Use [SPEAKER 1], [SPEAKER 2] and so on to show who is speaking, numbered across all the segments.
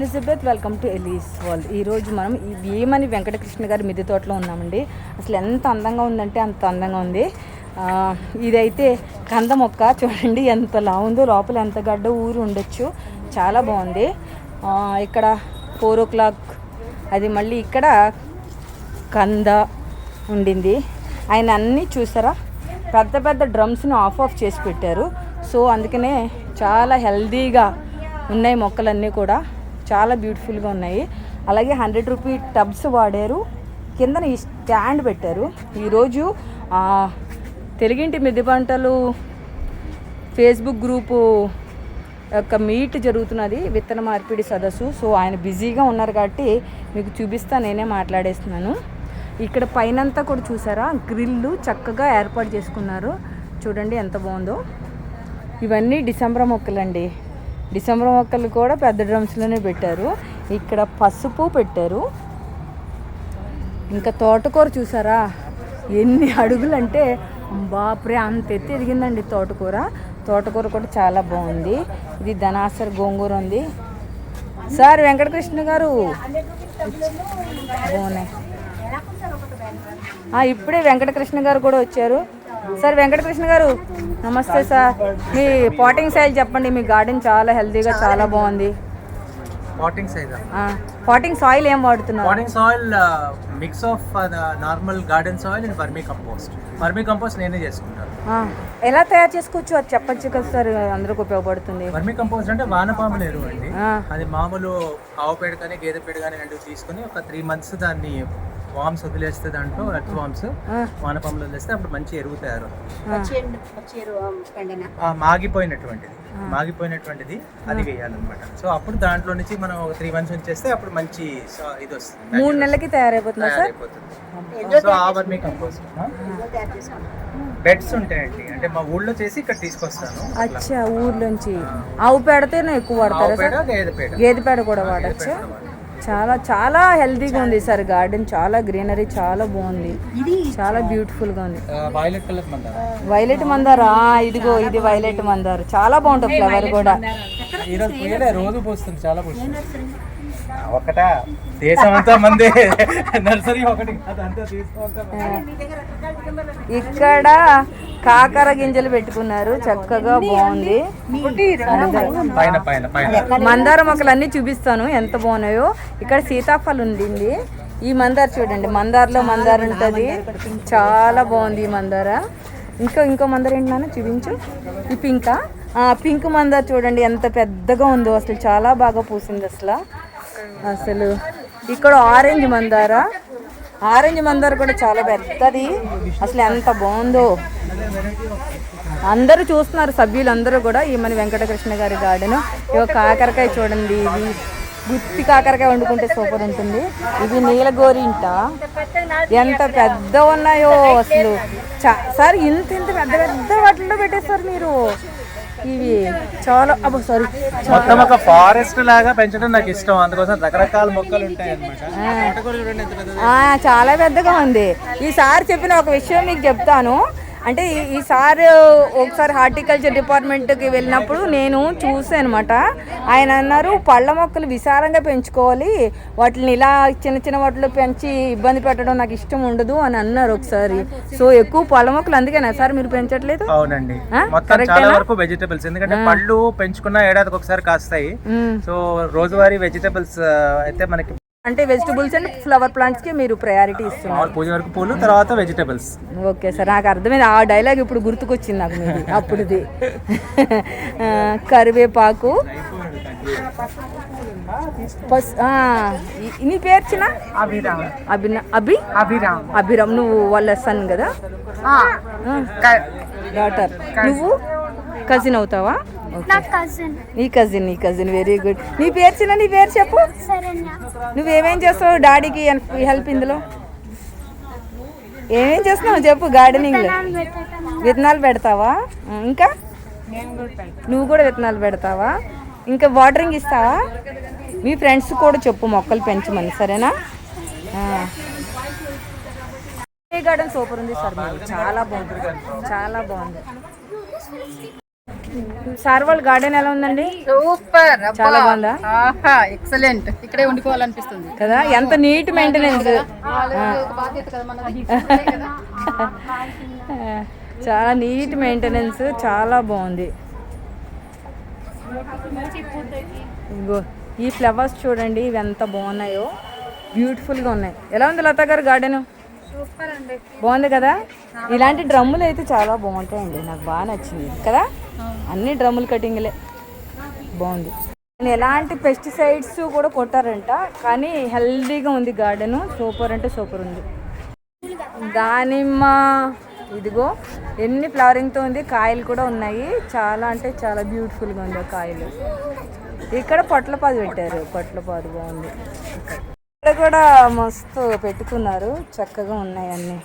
[SPEAKER 1] Elizabeth welcome to Ellie's wall ఈరోజు మనం ఏమని వెంకటకృష్ణ గారి మిద్దె తోటలో ఉన్నామండి అసలు ఎంత అందంగా ఉందంటే అంత అందంగా ఉంది ఇదైతే కంద మొక్క చూడండి ఎంత లా ఉందో లోపల ఎంత గడ్డ ఊరు ఉండొచ్చు చాలా బాగుంది ఇక్కడ ఫోర్ ఓ క్లాక్ అది మళ్ళీ ఇక్కడ కంద ఉండింది ఆయన అన్నీ చూసారా పెద్ద పెద్ద డ్రమ్స్ని ఆఫ్ ఆఫ్ చేసి పెట్టారు సో అందుకనే చాలా హెల్దీగా ఉన్నాయి మొక్కలన్నీ కూడా చాలా బ్యూటిఫుల్గా ఉన్నాయి అలాగే హండ్రెడ్ రూపీ టబ్స్ వాడారు కిందన ఈ స్టాండ్ పెట్టారు ఈరోజు తెలుగింటి మిద్ది పంటలు ఫేస్బుక్ గ్రూపు యొక్క మీట్ జరుగుతున్నది విత్తన మార్పిడి సదస్సు సో ఆయన బిజీగా ఉన్నారు కాబట్టి మీకు చూపిస్తా నేనే మాట్లాడేస్తున్నాను ఇక్కడ పైనంతా కూడా చూసారా గ్రిల్లు చక్కగా ఏర్పాటు చేసుకున్నారు చూడండి ఎంత బాగుందో ఇవన్నీ డిసెంబర్ మొక్కలండి డిసెంబర్ మొక్కలు కూడా పెద్ద డ్రమ్స్లోనే పెట్టారు ఇక్కడ పసుపు పెట్టారు ఇంకా తోటకూర చూసారా ఎన్ని అడుగులు అంటే బాప్రే అంత ఎత్తి ఎదిగిందండి తోటకూర తోటకూర కూడా చాలా బాగుంది ఇది ధనాసర్ గోంగూర ఉంది సార్ వెంకటకృష్ణ గారు బాగున్నాయి ఇప్పుడే వెంకటకృష్ణ గారు కూడా వచ్చారు సార్ వెంకటకృష్ణ గారు నమస్తే సార్ మీ పాటింగ్ సైజ్ చెప్పండి మీ గార్డెన్ చాలా హెల్తీగా చాలా బాగుంది
[SPEAKER 2] పాటింగ్ సైజ్ పాటింగ్ సాయిల్ ఏం వాడుతున్నారు potting soil mix of normal garden soil and vermicompost vermicompost నేనే చేసుకుంటాను
[SPEAKER 1] ఎలా తయారు చేసుకోవచ్చు అది చెప్పచ్చు కదా సార్ అందరికి ఉపయోగపడుతుంది
[SPEAKER 2] వర్మీ కంపోస్ట్ అంటే వానపాముల ఎరువు అండి అది మామూలు ఆవు పేడ కానీ గేదె పేడ కానీ రెండు తీసుకుని ఒక త్రీ మంత్స్ దాన్ని వామ్స్ వదిలేస్తే దాంట్లో ఎర్త్ వామ్స్ వానపాములు వదిలేస్తే అప్పుడు మంచి ఎరువు తయారు మాగిపోయినటువంటిది మాగిపోయినటువంటిది అది వేయాలన్నమాట సో అప్పుడు దాంట్లో నుంచి మనం ఒక త్రీ మంత్స్ వచ్చేస్తే అప్పుడు మంచి ఇది వస్తుంది
[SPEAKER 1] మూడు నెలలకి తయారైపోతుంది తయారైపోతుంది
[SPEAKER 2] సో ఆ వర్మీ బెడ్స్ ఉంటాయండి అంటే మా ఊళ్ళో చేసి ఇక్కడ తీసుకొస్తాను
[SPEAKER 1] అచ్చా ఊర్లోంచి ఆవు పేడతేనే ఎక్కువ వాడతారు
[SPEAKER 2] గేదె పేడ గేదె
[SPEAKER 1] పేడ కూడా వాడచ్చు చాలా చాలా హెల్దీగా ఉంది సార్ గార్డెన్ చాలా గ్రీనరీ చాలా బాగుంది చాలా బ్యూటిఫుల్ గా ఉంది వైలెట్ మందారా ఇదిగో ఇది వైలెట్ మందార్ చాలా బాగుంటుంది ఫ్లవర్ కూడా
[SPEAKER 2] రోజు చాలా ఒకట అంతా మంది నర్సరీ ఒకటి
[SPEAKER 1] ఇక్కడ కాకర గింజలు పెట్టుకున్నారు చక్కగా బాగుంది మందార మొక్కలు అన్ని చూపిస్తాను ఎంత బాగున్నాయో ఇక్కడ సీతాఫలం ఉండింది ఈ మందార చూడండి మందార్లో మందార ఉంటుంది చాలా బాగుంది ఈ మందార ఇంకా ఇంకో మందార ఏంటి నాన్న చూపించు ఈ ఆ పింక్ మందార చూడండి ఎంత పెద్దగా ఉందో అసలు చాలా బాగా పూసింది అసలు అసలు ఇక్కడ ఆరెంజ్ మందార ఆరెంజ్ మందార కూడా చాలా పెద్దది అసలు ఎంత బాగుందో అందరూ చూస్తున్నారు సభ్యులు అందరూ కూడా ఈ మన వెంకటకృష్ణ గారి గార్డెన్ ఇక కాకరకాయ చూడండి ఇది గుత్తి కాకరకాయ వండుకుంటే సూపర్ ఉంటుంది ఇది నీలగోరింట ఎంత పెద్ద ఉన్నాయో అసలు సార్ ఇంత ఇంత పెద్ద పెద్ద వాటిల్లో పెట్టేస్తారు మీరు ఇవి చాలా అబ్బో సారీ మొత్తం
[SPEAKER 2] ఒక ఫారెస్ట్ లాగా పెంచడం నాకు ఇష్టం అందుకోసం రకరకాల మొక్కలు ఉంటాయి అన్నమాట
[SPEAKER 1] చాలా పెద్దగా ఉంది ఈసారి చెప్పిన ఒక విషయం మీకు చెప్తాను అంటే ఈసారి ఒకసారి హార్టికల్చర్ డిపార్ట్మెంట్కి వెళ్ళినప్పుడు నేను చూసాను అనమాట ఆయన అన్నారు పళ్ళ మొక్కలు విశాలంగా పెంచుకోవాలి వాటిని ఇలా చిన్న చిన్న వాటిలో పెంచి ఇబ్బంది పెట్టడం నాకు ఇష్టం ఉండదు అని అన్నారు ఒకసారి సో ఎక్కువ పళ్ళ మొక్కలు అందుకేనా సార్ మీరు పెంచట్లేదు
[SPEAKER 2] అవునండి చాలా వరకు వెజిటబుల్స్ ఎందుకంటే పళ్ళు పెంచుకున్న ఏడాదికి ఒకసారి కాస్తాయి సో రోజువారీ వెజిటబుల్స్ అయితే మనకి
[SPEAKER 1] అంటే వెజిటబుల్స్ అండ్ ఫ్లవర్ ప్లాంట్స్ కి మీరు ప్రయారిటీ ఇస్తున్నారు
[SPEAKER 2] పూజ వరకు పూలు తర్వాత వెజిటబుల్స్
[SPEAKER 1] ఓకే సార్ నాకు అర్థమైంది ఆ డైలాగ్ ఇప్పుడు గుర్తుకొచ్చింది నాకు మీది అప్పుడుది కరివేపాకు నీ పేరు అభిరామ్ అభిన అభి అభిరామ్ అభిరామ్ నువ్వు వాళ్ళ సన్ కదా డాటర్ నువ్వు కజిన్ అవుతావా నీ కజిన్ నీ కజిన్ వెరీ గుడ్ నీ పేరు చిన్న నీ పేరు చెప్పు నువ్వేమేం చేస్తావు డాడీకి హెల్ప్ ఇందులో ఏమేం చేస్తున్నావు చెప్పు గార్డెనింగ్లో విత్తనాలు పెడతావా ఇంకా నువ్వు కూడా విత్తనాలు పెడతావా ఇంకా వాటరింగ్ ఇస్తావా మీ ఫ్రెండ్స్ కూడా చెప్పు మొక్కలు పెంచమని సరేనా గార్డెన్ సూపర్ ఉంది సార్ చాలా బాగుంది చాలా బాగుంది సార్వల్ గార్డెన్ ఎలా ఉందండి
[SPEAKER 3] సూపర్ చాలా బాగుందా ఎక్సలెంట్ ఇక్కడే ఉండిపోవాలనిపిస్తుంది
[SPEAKER 1] కదా ఎంత నీట్ మెయింటెనెన్స్ చాలా నీట్ మెయింటెనెన్స్ చాలా బాగుంది ఇగో ఈ ఫ్లవర్స్ చూడండి ఇవి ఎంత బాగున్నాయో బ్యూటిఫుల్గా ఉన్నాయి ఎలా ఉంది లతా గారు గార్డెన్ బాగుంది కదా ఇలాంటి డ్రమ్ములు అయితే చాలా బాగుంటాయండి నాకు బాగా నచ్చింది కదా అన్ని డ్రమ్ములు కటింగ్లే బాగుంది నేను ఎలాంటి పెస్టిసైడ్స్ కూడా కొట్టారంట కానీ హెల్దీగా ఉంది గార్డెను సూపర్ అంటే సూపర్ ఉంది దానిమ్మ ఇదిగో ఎన్ని ఫ్లవరింగ్తో ఉంది కాయలు కూడా ఉన్నాయి చాలా అంటే చాలా బ్యూటిఫుల్గా ఉంది ఆ కాయలు ఇక్కడ పొట్లపాదు పెట్టారు పొట్లపాదు బాగుంది ఇక్కడ కూడా మస్తు పెట్టుకున్నారు చక్కగా ఉన్నాయి అన్నీ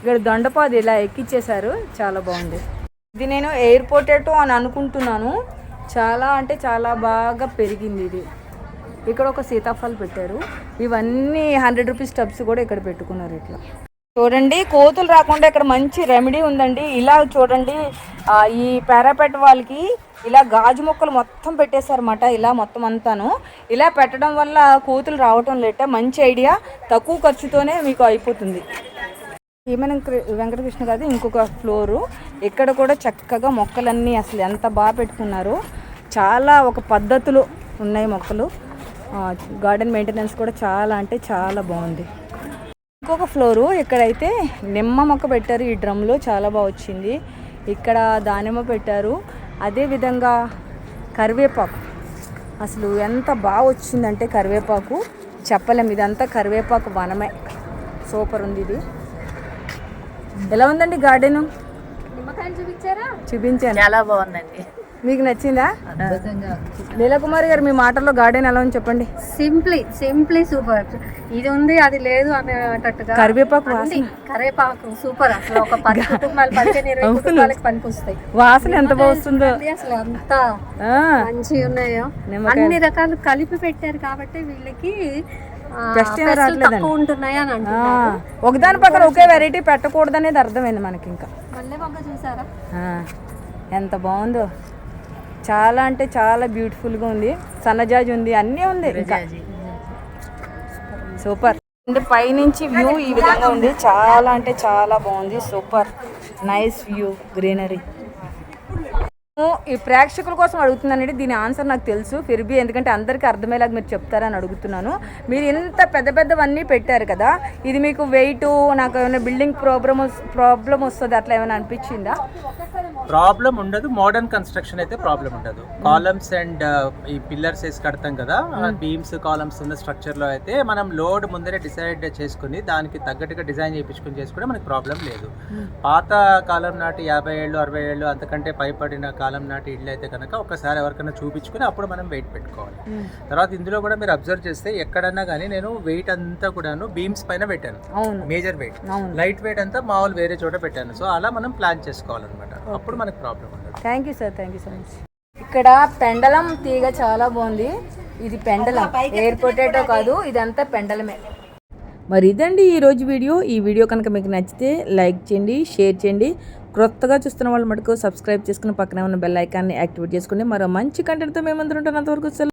[SPEAKER 1] ఇక్కడ దొండపాదు ఇలా ఎక్కిచ్చేశారు చాలా బాగుంది ఇది నేను ఎయిర్ పొటాటో అని అనుకుంటున్నాను చాలా అంటే చాలా బాగా పెరిగింది ఇది ఇక్కడ ఒక సీతాఫలం పెట్టారు ఇవన్నీ హండ్రెడ్ రూపీస్ టబ్స్ కూడా ఇక్కడ పెట్టుకున్నారు ఇట్లా చూడండి కోతులు రాకుండా ఇక్కడ మంచి రెమెడీ ఉందండి ఇలా చూడండి ఈ పారాపెట్ వాళ్ళకి ఇలా గాజు మొక్కలు మొత్తం పెట్టేశారన్నమాట ఇలా మొత్తం అంతాను ఇలా పెట్టడం వల్ల కోతులు రావటం లేట మంచి ఐడియా తక్కువ ఖర్చుతోనే మీకు అయిపోతుంది భీమనం వెంకటకృష్ణ గారి ఇంకొక ఫ్లోరు ఇక్కడ కూడా చక్కగా మొక్కలన్నీ అసలు ఎంత బాగా పెట్టుకున్నారు చాలా ఒక పద్ధతులు ఉన్నాయి మొక్కలు గార్డెన్ మెయింటెనెన్స్ కూడా చాలా అంటే చాలా బాగుంది ఇంకొక ఫ్లోరు ఇక్కడైతే నిమ్మ మొక్క పెట్టారు ఈ డ్రమ్లో చాలా బాగా వచ్చింది ఇక్కడ దానిమ్మ పెట్టారు అదేవిధంగా కరివేపాకు అసలు ఎంత బాగా వచ్చిందంటే కరివేపాకు చెప్పలేము ఇదంతా కరివేపాకు వనమే సూపర్ ఉంది ఇది ఎలా ఉందండి గార్డెన్ చూపించాను చాలా బాగుందండి మీకు నచ్చిందా లీలా కుమార్ గారు మీ మాటల్లో గార్డెన్ ఎలా ఉంది చెప్పండి
[SPEAKER 4] సింప్లీ సింప్లీ సూపర్ ఇది ఉంది అది లేదు అనేటట్టుగా కరివేపాకు కరివేపాకు సూపర్ అసలు ఒక పది కుటుంబాలు పదిహేను కుటుంబాలకు పనికొస్తాయి
[SPEAKER 1] వాసన ఎంత బాగుందో
[SPEAKER 4] అసలు అంత మంచి ఉన్నాయో అన్ని రకాలు కలిపి పెట్టారు కాబట్టి వీళ్ళకి
[SPEAKER 1] ఒకదాని పక్కన ఒకే వెరైటీ పెట్టకూడదు అనేది అర్థమైంది మనకి ఇంకా ఎంత బాగుందో చాలా అంటే చాలా బ్యూటిఫుల్గా ఉంది సన్నజాజ్ ఉంది అన్నీ ఉంది సూపర్ అంటే పైనుంచి వ్యూ ఈ విధంగా ఉంది చాలా అంటే చాలా బాగుంది సూపర్ నైస్ వ్యూ గ్రీనరీ ఈ ప్రేక్షకుల కోసం అడుగుతున్నానండి దీని ఆన్సర్ నాకు తెలుసు ఫిర్బీ ఎందుకంటే అందరికీ అర్థమయ్యేలాగా మీరు చెప్తారని అడుగుతున్నాను మీరు ఇంత పెద్ద పెద్దవన్నీ పెట్టారు కదా ఇది మీకు వెయిట్ నాకు ఏమైనా బిల్డింగ్ ప్రాబ్లమ్ ప్రాబ్లం వస్తుంది అట్లా ఏమైనా అనిపించిందా
[SPEAKER 2] ప్రాబ్లం ఉండదు మోడర్న్ కన్స్ట్రక్షన్ అయితే ప్రాబ్లం ఉండదు కాలమ్స్ అండ్ ఈ పిల్లర్స్ వేసి కడతాం కదా బీమ్స్ కాలమ్స్ ఉన్న స్ట్రక్చర్ లో అయితే మనం లోడ్ ముందరే డిసైడ్ చేసుకుని దానికి తగ్గట్టుగా డిజైన్ చేయించుకుని చేసుకుంటే మనకి ప్రాబ్లం లేదు పాత కాలం నాటి యాభై ఏళ్ళు అరవై ఏళ్ళు అంతకంటే పైపడిన కాలం నాటి ఇళ్ళు అయితే కనుక ఒకసారి ఎవరికైనా చూపించుకుని అప్పుడు మనం వెయిట్ పెట్టుకోవాలి తర్వాత ఇందులో కూడా మీరు అబ్జర్వ్ చేస్తే ఎక్కడన్నా కానీ నేను వెయిట్ అంతా కూడాను బీమ్స్ పైన పెట్టాను మేజర్ వెయిట్ లైట్ వెయిట్ అంతా మామూలు వేరే చోట పెట్టాను సో అలా మనం ప్లాన్ చేసుకోవాలన్నమాట అప్పుడు అప్పుడు మనకి ప్రాబ్లం ఉండదు thank you sir thank you so much ఇక్కడ పెండలం తీగ చాలా బాగుంది ఇది పెండలం ఎయిర్ పొటాటో కాదు ఇదంతా పెండలమే మరి ఇదండి ఈరోజు వీడియో ఈ వీడియో కనుక మీకు నచ్చితే లైక్ చేయండి షేర్ చేయండి క్రొత్తగా చూస్తున్న వాళ్ళు మటుకు సబ్స్క్రైబ్ చేసుకుని పక్కనే ఉన్న బెల్ ఐకాన్ని యాక్టివేట్ చేసుకోండి మరో మంచి కంటెంట్తో మేమందరం ఉంటాం అంతవరకు